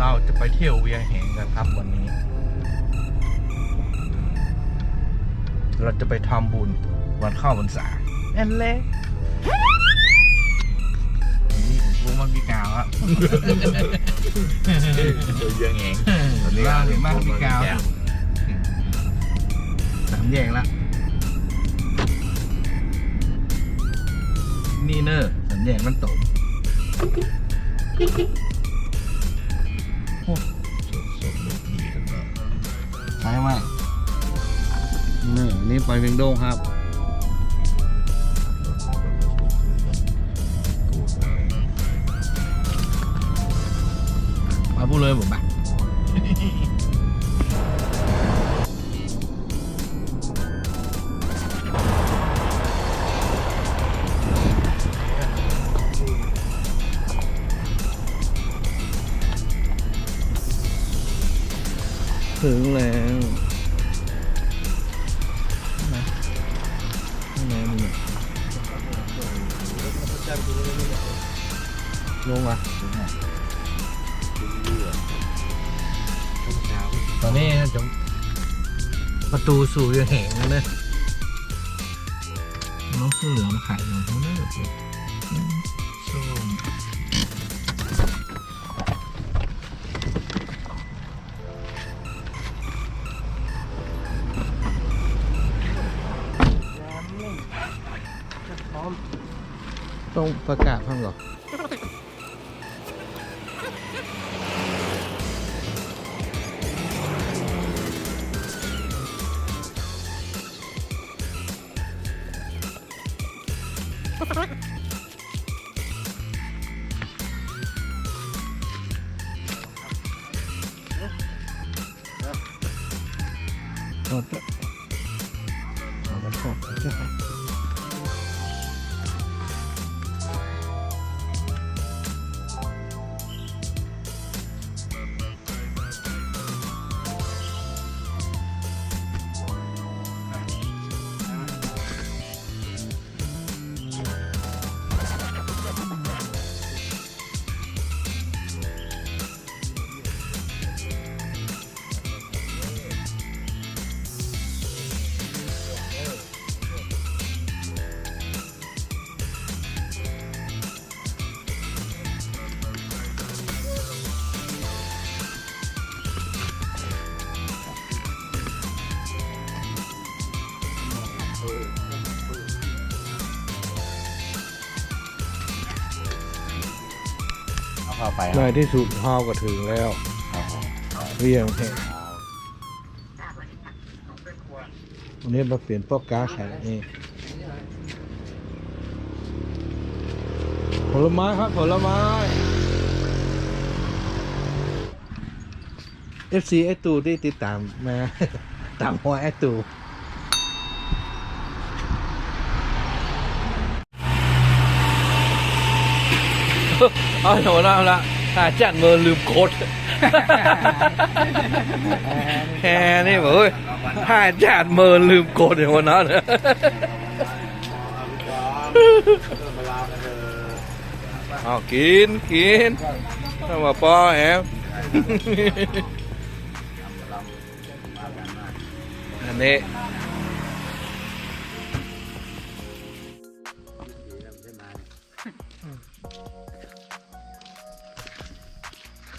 เราจะไปเที่ยวเวียงแหงกันครับวันนี้ เราจะไปทำบุญวันเข้าพรรษาแอนเล่นี่ถึงรู้มันมีกาวครับเยอะแงงล่าเลยมากมีกาวสามแยกละ นี่เนอร์สามแยกมันโตมซ้ายมากนี่นี่ปล่อยเวียงโด่งครับ มาพูดเลยผมบ้า ประตูสู่เรือแหงแล้วนะน้องเสื้อเหลืองขายของเขาเลยส้มต้องประกาศพังหรอ ถอดละเอาไเอาเข้าไปในที่สุดเฮาก็ถึงแล้วเรียงแหงวันนี้มาเปลี่ยนปอกกาไข่นี่ผลไม้ครับผลไม้ FC ไอตูที่ติดตามมาตามหัวไอตู เอาโหละเอาละอาจารย์เมอร์ลืมโค้ดแค่นี่บอกเฮ้ยอาจารย์เมอร์ลืมโค้ดอย่างวันนั้นเอากินกินถ้าว่าป้อแอมอันนี้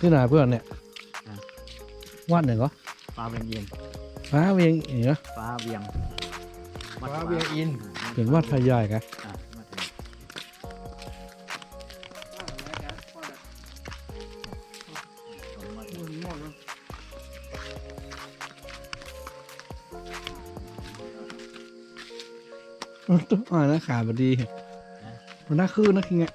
ที่ไหนเพื่อนเนี่ยวัดไหนก็ฟ้าเวียงเย็นฟ้าเวียงเอ๋อฟ้าเวียงฟ้าเวียงอินเป็นวัดพระยายกันอะมาถึงต้องอ่านนะขาบดีมันน่าคืนนะคิงอะ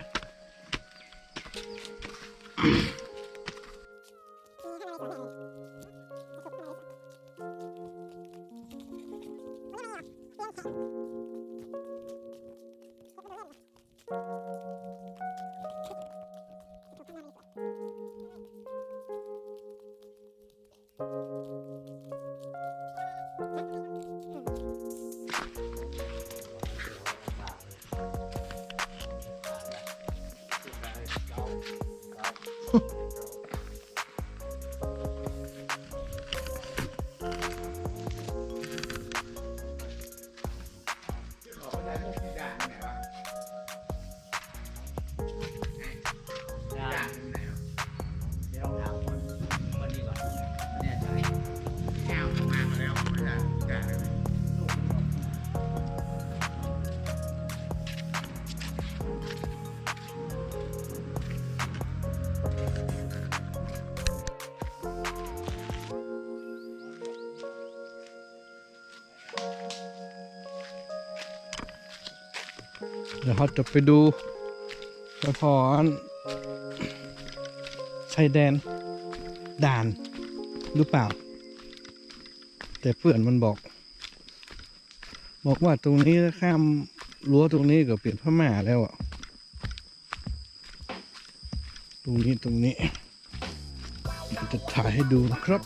เดี๋ยวเราจะไปดูสะพานชายแดน ด่านหรือเปล่า แต่เพื่อนมันบอก บอกว่าตรงนี้ข้ามรั้วตรงนี้ก็เปลี่ยนพม่าแล้วอะตรงนี้ตรงนี้เดี๋ยวจะถ่ายให้ดูนะครับ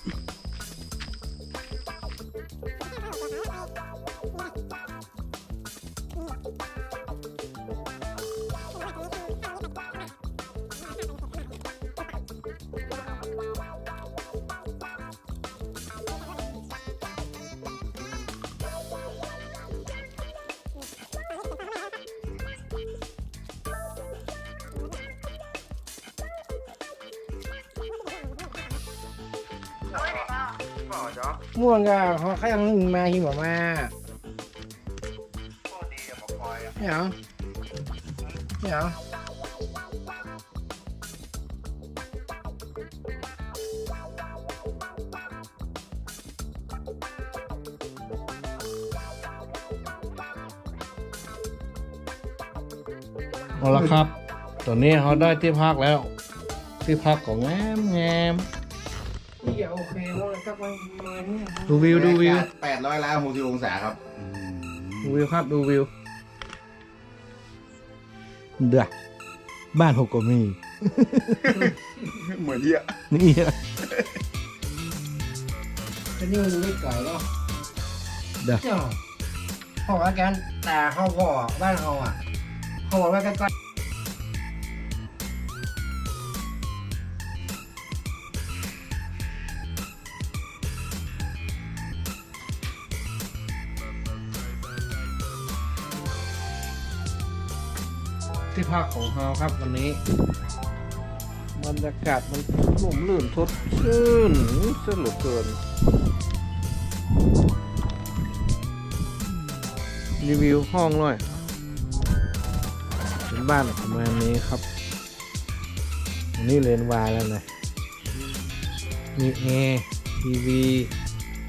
ม่วงก็เขาเขายังนึ่งมาหิมบอกมาไม่เอาไม่เอาเอาละครับ ตอนนี้เขาได้ที่พักแล้ว ที่พักของแงม แงมพี่โอเคม่วงก็มามาเนี่ยดูวิวดูวิวแปดร้อยล้านหกสิบองศาครับดูวิวครับดูวิว เด้อบ้านหกก็มี เหมือนเยี่ยนี่อะอันนี้มันไม่ไก่เนาะเด้อเจ้าพอกันแต่เขาพ่อบ้านเขาอะเขาบอกว่ากันก็ ที่พักของเราครับวันนี้ บรรยากาศมันร่มรื่นทดชื่นสเหลือเกิน รีวิวห้องหน่อยเป็นบ้านประมาณนี้ครับนนี้เลนวายแล้วนะมีแอร์ทีวี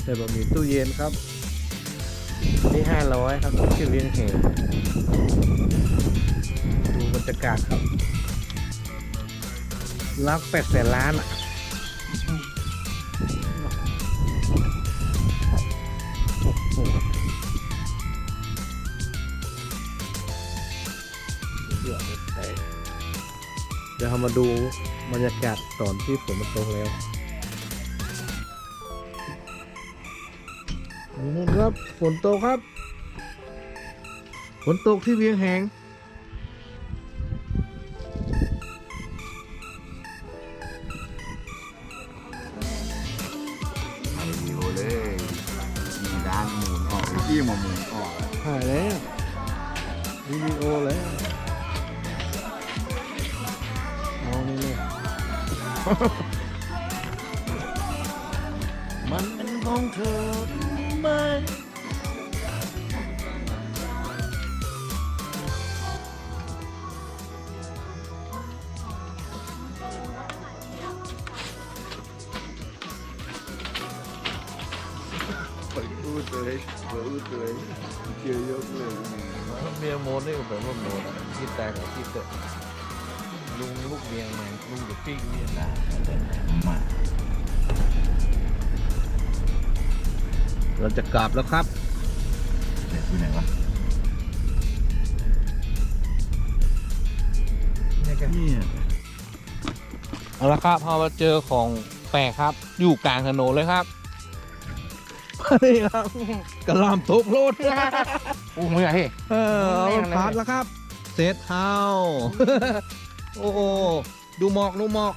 แต่แบบมีตู้เย็นครับอันนี่ห้าร้อยครับที่เลี้ยงแห่ดู บรรยากาศครับรักแปดแสนล้านอะเดี๋ยวเดี๋ยวเรามาดูบรรยากาศตอนที่ฝนมันตกแล้วนี่ครับฝนตกครับฝนตกที่เวียงแหง มันเป็นของเธอไหมไปพูดเลยเปิดพูดเลยเกี่ยวยกเลย เมียโมนี่ก็แบบว่าโมดอะคิดแต่กับคิดเตะ ลุงลูกเมียงไงลุงเดี๋ยวปิ้งเมียนะมาเราจะกลับแล้วครับเด็กที่ไหนวะนี่เอาละครับพอมาเจอของแปลกครับ อยู่กลางถนนเลยครับนี่ครับกระหลำทุบรถโอ้โหอย่าเฮ้เออเอามันพัดแล้วครับ เซตเฮา โอ้โหดูหมอกดูหมอก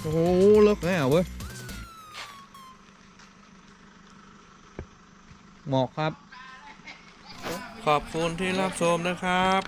โอ้โหเลิกแล้วเว้ย หมอกครับ ขอบคุณที่รับชมนะครับ